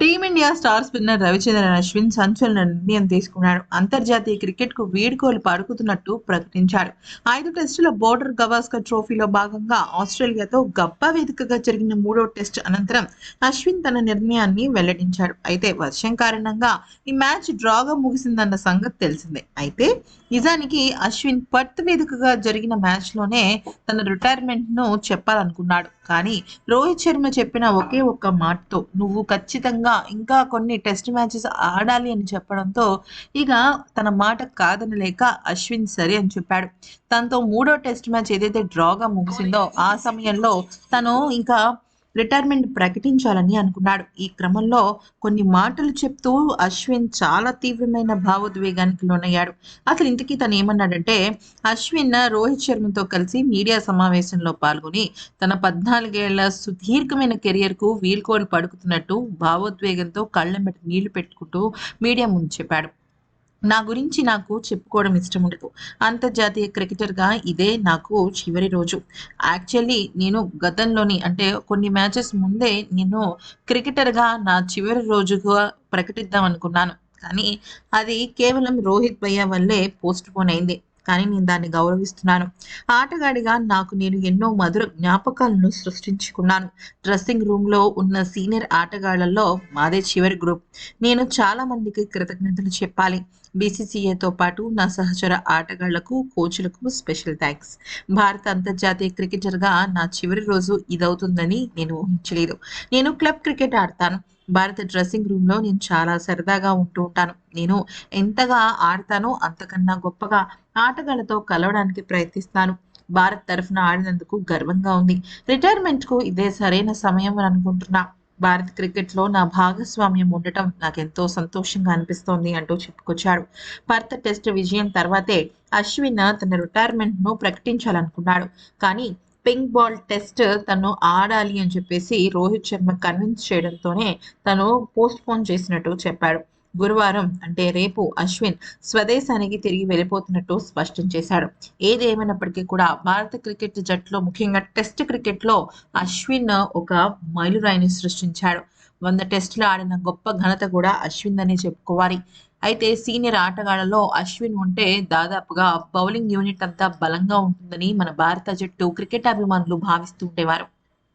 Team India star spinner Ravichandran Ashwin సంచలన నిర్ణయం తీసుకున్నాడు. అంతర్జాతీయ క్రికెట్కు వీడ్కోలు పడుకుతున్నట్టు ప్రకటించాడు. ఐదు టెస్టుల బోర్డర్ గవాస్కర్ ట్రోఫీలో భాగంగా ఆస్ట్రేలియాతో గబ్బా వేదికగా జరిగిన మూడో టెస్ట్ అనంతరం అశ్విన్ తన నిర్ణయాన్ని వెల్లడించాడు. అయితే వర్షం కారణంగా ఈ మ్యాచ్ డ్రాగా ముగిసిందన్న సంగతి తెలిసిందే. అయితే నిజానికి అశ్విన్ పర్త్ వేదికగా జరిగిన మ్యాచ్లోనే తన రిటైర్మెంట్ను చెప్పాలనుకున్నాడు. కానీ రోహిత్ శర్మ చెప్పిన ఒకే ఒక్క మాటతో నువ్వు ఖచ్చితంగా ఇంకా కొన్ని టెస్ట్ మ్యాచెస్ ఆడాలి అని చెప్పడంతో ఇక తన మాట కాదనలేక అశ్విన్ సరే అని చెప్పాడు. తనతో మూడో టెస్ట్ మ్యాచ్ ఏదైతే డ్రాగా ముగిసిందో ఆ సమయంలో తను ఇంకా రిటైర్మెంట్ ప్రకటించాలని అనుకున్నాడు. ఈ క్రమంలో కొన్ని మాటలు చెప్తూ అశ్విన్ చాలా తీవ్రమైన భావోద్వేగానికి లోనయ్యాడు. అసలు ఇంతకీ తను ఏమన్నాడంటే అశ్విన్ రోహిత్ శర్మతో కలిసి మీడియా సమావేశంలో పాల్గొని తన పద్నాలుగేళ్ళ సుదీర్ఘమైన కెరియర్కు వీల్కోలు పడుకుతున్నట్టు భావోద్వేగంతో కళ్ళెంబటి నీళ్ళు పెట్టుకుంటూ మీడియా ముందు చెప్పాడు. నా గురించి నాకు చెప్పుకోవడం ఇష్టం ఉండదు. అంతర్జాతీయ క్రికెటర్గా ఇదే నాకు చివరి రోజు. యాక్చువల్లీ నేను గతంలోని అంటే కొన్ని మ్యాచెస్ ముందే నేను క్రికెటర్గా నా చివరి రోజుగా ప్రకటిద్దాం అనుకున్నాను. కానీ అది కేవలం రోహిత్ భయ్య వల్లే పోస్ట్ పోన్ అయింది. కానీ నేను దాన్ని గౌరవిస్తున్నాను. ఆటగాడిగా నాకు నేను ఎన్నో మధుర జ్ఞాపకాలను సృష్టించుకున్నాను. డ్రెస్సింగ్ రూమ్లో ఉన్న సీనియర్ ఆటగాళ్ళలో మాదే చివరి గ్రూప్. నేను చాలా మందికి కృతజ్ఞతలు చెప్పాలి. బీసీసీఏతో పాటు నా సహచర ఆటగాళ్ళకు కోచ్లకు స్పెషల్ థ్యాంక్స్ భారత అంతర్జాతీయ క్రికెటర్గా నా చివరి రోజు ఇదవుతుందని నేను ఊహించలేదు. నేను క్లబ్ క్రికెట్ ఆడతాను. భారత డ్రెస్సింగ్ రూమ్లో నేను చాలా సరదాగా ఉంటూ ఉంటాను. నేను ఎంతగా ఆడతానో అంతకన్నా గొప్పగా ఆటగాళ్ళతో కలవడానికి ప్రయత్నిస్తాను. భారత్ తరఫున ఆడినందుకు గర్వంగా ఉంది. రిటైర్మెంట్కు ఇదే సరైన సమయం అని అనుకుంటున్నా. భారత్ క్రికెట్లో నా భాగస్వామ్యం ఉండటం నాకు ఎంతో సంతోషంగా అనిపిస్తోంది అంటూ చెప్పుకొచ్చాడు. భారత టెస్ట్ విజయం తర్వాతే అశ్విన్ తన రిటైర్మెంట్ను ప్రకటించాలనుకున్నాడు. కానీ పింక్ బాల్ టెస్ట్ తను ఆడాలి అని చెప్పేసి రోహిత్ శర్మ కన్విన్స్ చేయడంతోనే తను పోస్ట్ పోన్ చేసినట్టు చెప్పాడు. గురువారం అంటే రేపు అశ్విన్ స్వదేశానికి తిరిగి వెళ్ళిపోతున్నట్టు స్పష్టం చేశాడు. ఏదేమైనప్పటికీ కూడా భారత క్రికెట్ జట్టులో ముఖ్యంగా టెస్ట్ క్రికెట్లో అశ్విన్ ఒక మైలురాయిని సృష్టించాడు. వంద టెస్టులు ఆడిన గొప్ప ఘనత కూడా అశ్విన్ అనే చెప్పుకోవాలి. అయితే సీనియర్ ఆటగాళ్ళలో అశ్విన్ ఉంటే దాదాపుగా బౌలింగ్ యూనిట్ అంతా బలంగా ఉంటుందని మన భారత జట్టు క్రికెట్ అభిమానులు భావిస్తూ ఉండేవారు.